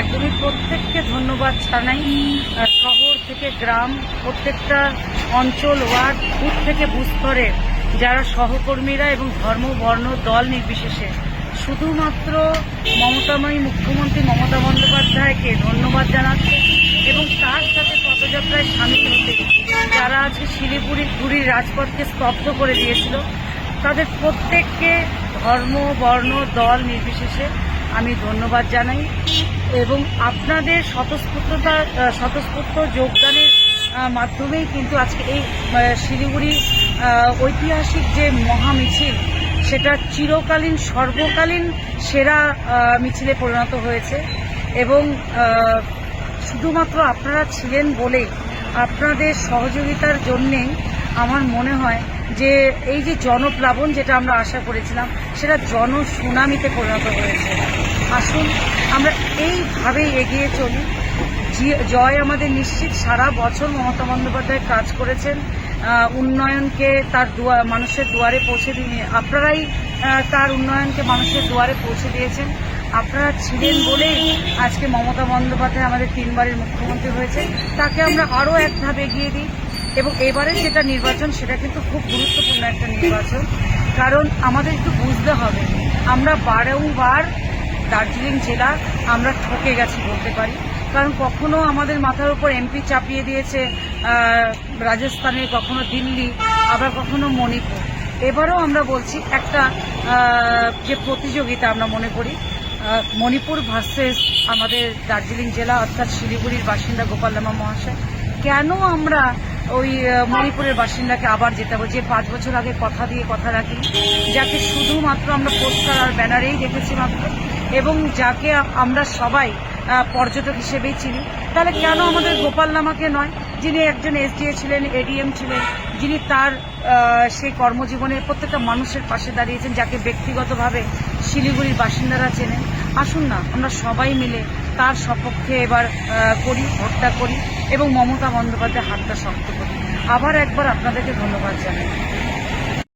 একদমই প্রত্যেককে ধন্যবাদ জানাই। শহর থেকে গ্রাম, প্রত্যেকটা অঞ্চল, ওয়ার্ড, বুথ থেকে বুস্তরে যারা সহকর্মীরা এবং ধর্ম, বর্ণ, দল নির্বিশেষে। শুধুমাত্র মমতাময়ী মুখ্যমন্ত্রী মমতা বন্দ্যোপাধ্যায়কে ধন্যবাদ জানাচ্ছে এবং তার সাথে পদযাত্রায় সামিল হতে যারা আজকে শিলিগুড়ি পুরীর রাজপথকে স্তব্ধ করে দিয়েছিল, তাদের প্রত্যেককে ধর্ম, বর্ণ, দল নির্বিশেষে আমি ধন্যবাদ জানাই। এবং আপনাদের স্বতঃস্ফূর্ততা স্বতঃস্ফূর্ত যোগদানের মাধ্যমেই কিন্তু আজকে এই শিলিগুড়ি ঐতিহাসিক যে মহামিছিল, সেটা চিরকালীন, সর্বকালীন সেরা মিছিলে পরিণত হয়েছে। এবং শুধুমাত্র আপনারা ছিলেন বলেই আপনাদের সহযোগিতার জন্যেই আমার মনে হয় যে এই যে জনপ্লাবন যেটা আমরা আশা করেছিলাম, সেটা জনসুনামিতে পরিণত হয়েছে। আসুন, আমরা এইভাবেই এগিয়ে চলি। জয় আমাদের নিশ্চিত। সারা বছর মমতা বন্দ্যোপাধ্যায় কাজ করেছেন। উন্নয়নকে তার দুয়া, মানুষের দুয়ারে পৌঁছে দিয়ে আপনারাই তার উন্নয়নকে মানুষের দুয়ারে পৌঁছে দিয়েছেন। আপনারা ছিলেন বলেই আজকে মমতা বন্দ্যোপাধ্যায় আমাদের তিনবারের মুখ্যমন্ত্রী হয়েছে তাকে আমরা আরও এক ধাপ এগিয়ে দিই। এবং এবারে যেটা নির্বাচন, সেটা কিন্তু খুব গুরুত্বপূর্ণ একটা নির্বাচন। কারণ আমাদের একটু বুঝতে হবে, আমরা বারংবার দার্জিলিং জেলা, আমরা ঠকে গেছি বলতে পারি। কারণ কখনো আমাদের মাথার উপর এমপি চাপিয়ে দিয়েছে রাজস্থানে কখনো দিল্লি, আবার কখনো মণিপুর। এবারও আমরা বলছি একটা যে প্রতিযোগিতা আমরা মনে করি মণিপুর ভার্সেস আমাদের দার্জিলিং জেলা, অর্থাৎ শিলিগুড়ির বাসিন্দা গোপাল লামা মহাশয়। কেন আমরা ওই মণিপুরের বাসিন্দাকে আবার যেতে হবে? যে পাঁচ বছর আগে কথা দিয়ে কথা রাখি যাকে শুধুমাত্র আমরা পোস্টার আর ব্যানারেই দেখেছি মাত্র। এবং যাকে আমরা সবাই পর্যটক হিসেবেই চিনি, তাহলে কেন আমাদের গোপাল লামাকে নয়? যিনি একজন এসডিএ ছিলেন এডিএম ছিলেন, যিনি তার সেই কর্মজীবনে প্রত্যেকটা মানুষের পাশে দাঁড়িয়েছেন, যাকে ব্যক্তিগতভাবে শিলিগুড়ির বাসিন্দারা চেনেন। আসুন না, আমরা সবাই মিলে তার সপক্ষে এবার করি, ভোটটা করি এবং মমতা বন্দ্যোপাধ্যায় হাতটা শক্ত করি। আবার একবার আপনাদেরকে ধন্যবাদ জানাই।